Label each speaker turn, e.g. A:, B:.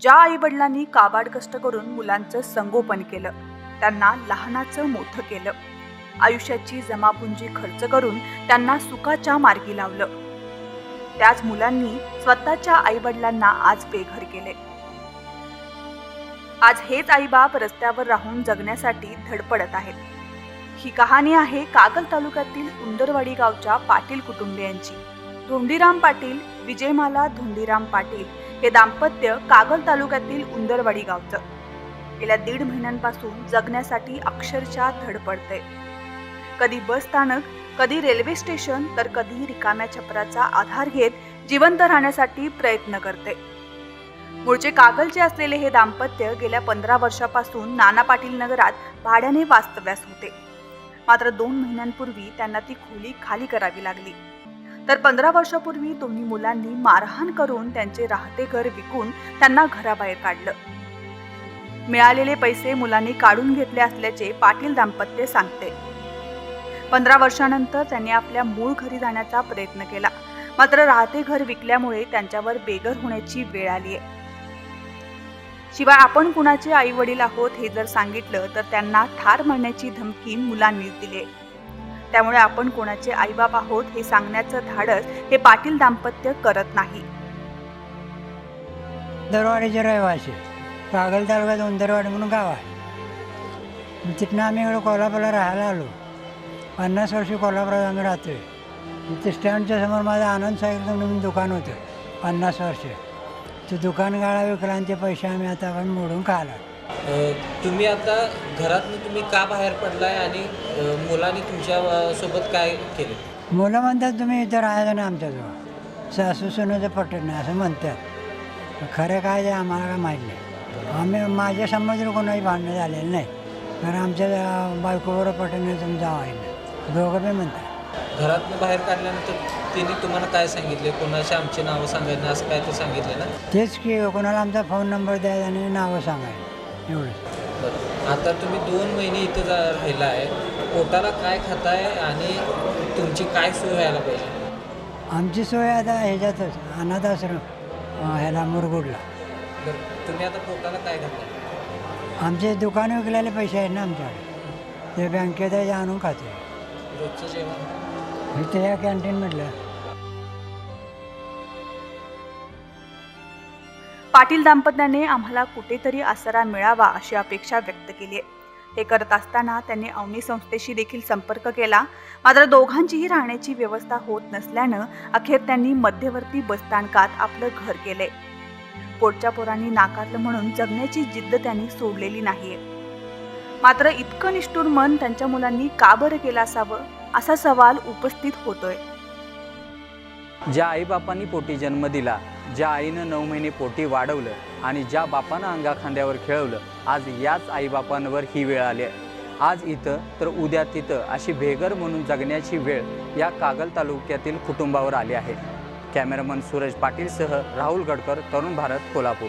A: ज्या आईवडिलांनी काबाड कष्ट करून मुलांचं संगोपन केलं त्यांना लहानाचं मोठं केलं. आयुष्याची जमापुंजी खर्च करून त्यांना सुखाच्या मार्गी लावलं. त्याच मुलांनी स्वतःच्या आईवडिलांना आज बेघर केले. आज हेच आईबाप रस्त्यावर राहून जगण्यासाठी धडपडत आहेत. ही कहाणी आहे कागल तालुक्यातील उंदरवाडी गावच्या पाटील कुटुंबियांची. धोंडीराम पाटील विजयमाला धोंडीराम पाटील. हे दाम्पत्य कागल तालुक्यातील उंदरवाडी गावचं. गेल्या दीड महिन्यांपासून जगण्यासाठी अक्षरशः धडपडते कधी बस स्थानक कधी रेल्वे स्टेशन तर कधी रिकाम्या छपराचा आधार घेत जिवंत राहण्यासाठी प्रयत्न करते मूळचे कागलचे असलेले हे दाम्पत्य गेल्या पंधरा वर्षापासून नाना पाटील नगरात भाड्याने वास्तव्यास होते. मात्र दोन महिन्यांपूर्वी त्यांना ती खोली खाली करावी लागली. तर पंधरा वर्षापूर्वी दोन्ही मुलांनी मारहाण करून त्यांचे राहते घर विकून त्यांना घराबाहेर काढलं. मिळालेले पैसे मुलांनी काढून घेतले असल्याचे पाटील दाम्पत्य सांगते. पंधरा वर्षानंतर त्यांनी आपल्या मूळ घरी जाण्याचा प्रयत्न केला. मात्र राहते घर विकल्यामुळे त्यांच्यावर बेघर होण्याची वेळ आली आहे. शिवाय आपण कुणाचे आई वडील आहोत हे जर सांगितलं तर त्यांना ठार मारण्याची धमकी मुलांनीच दिली आहे. त्यामुळे आपण कोणाचे आईबाप आहोत हे सांगण्याचं धाडस हे पाटील दाम्पत्य करत नाही.
B: दरवाडीचे रहिवासी. कागल तालुक्यात उंदरवाडी म्हणून गाव आहे. तिथनं आम्ही इकडं कोल्हापूरला राहायला आलो. पन्नास वर्षी कोल्हापुरात आम्ही राहतोय. तिथे स्टँडच्या समोर माझं आनंद सायकल म्हणून दुकान होतं. पन्नास वर्ष. ते दुकान गाळा विकला पैसे आम्ही आता आपण मोडून खाला
C: तुम्ही आता घरातनं तुम्ही का बाहेर पडलाय आणि मुलांनी तुमच्यासोबत काय केले?
B: मुलं म्हणतात तुम्ही इथं राहायचं ना आमच्याजवळ. सासू सुनेचं पटत नाही असं म्हणतात. खरं काय ते आम्हाला काय माहीत नाही. आम्ही माझ्यासमोर कोणाही भांडणं झालेलं नाही. कारण आमच्या अं, बायकोबरोबर पटत नाही तुम्ही जावा नाही दोघं बी म्हणतात.
C: घरातनं बाहेर काढल्यानंतर तिने तुम्हाला काय सांगितले? कोणाची आमची नावं सांगायची असं काय ते सांगितले ना?
B: तेच की कोणाला आमचा फोन नंबर द्यायचा आणि नावं सांगायचं. एवढंच.
C: बरं. आता तुम्ही दोन महिने इथं जा राहिला आहे. पोटाला काय खाताय आणि तुमची काय सोय व्हायला पाहिजे?
B: आमची सोय आता ह्याच्यातच अनाथ आश्रम अं, ह्याला मुरगुडला.
C: बरं. तुम्ही आता पोटाला काय घालताय
B: आमचे दुकान विकलेले पैसे आहेत ना आमच्याकडे. ते बँकेत आहे, ते आणून खाते
C: रोजचं जेवण?
B: इथे या कॅन्टीनमधलं
A: पाटील दाम्पत्याने आम्हाला कुठेतरी आसरा मिळावा अशी अपेक्षा व्यक्त केली आहे. हे करत असताना त्यांनी अवनी संस्थेशी देखील संपर्क केला. मात्र दोघांचीही राहण्याची व्यवस्था होत नसल्यानं अखेर त्यांनी मध्यवर्ती बसस्थानकात आपलं घर केले पोटच्या पोरांनी नाकारलं म्हणून जगण्याची जिद्द त्यांनी सोडलेली नाहीये. मात्र इतकं निष्ठुर मन त्यांच्या मुलांनी का बरं केलं असावं असा सवाल उपस्थित होतोय.
D: ज्या आईबापांनी पोटी जन्म दिला ज्या आईनं नऊ महिने पोटी वाढवलं आणि ज्या बापानं अंगा खांद्यावर खेळवलं आज याच आईबापांवर ही वेळ आली आहे. आज इथं तर उद्या तिथं अशी भेगर म्हणून जगण्याची वेळ या कागल तालुक्यातील कुटुंबावर आली आहे. कॅमेरामन सूरज पाटीलसह राहुल गडकर तरुण भारत कोल्हापूर.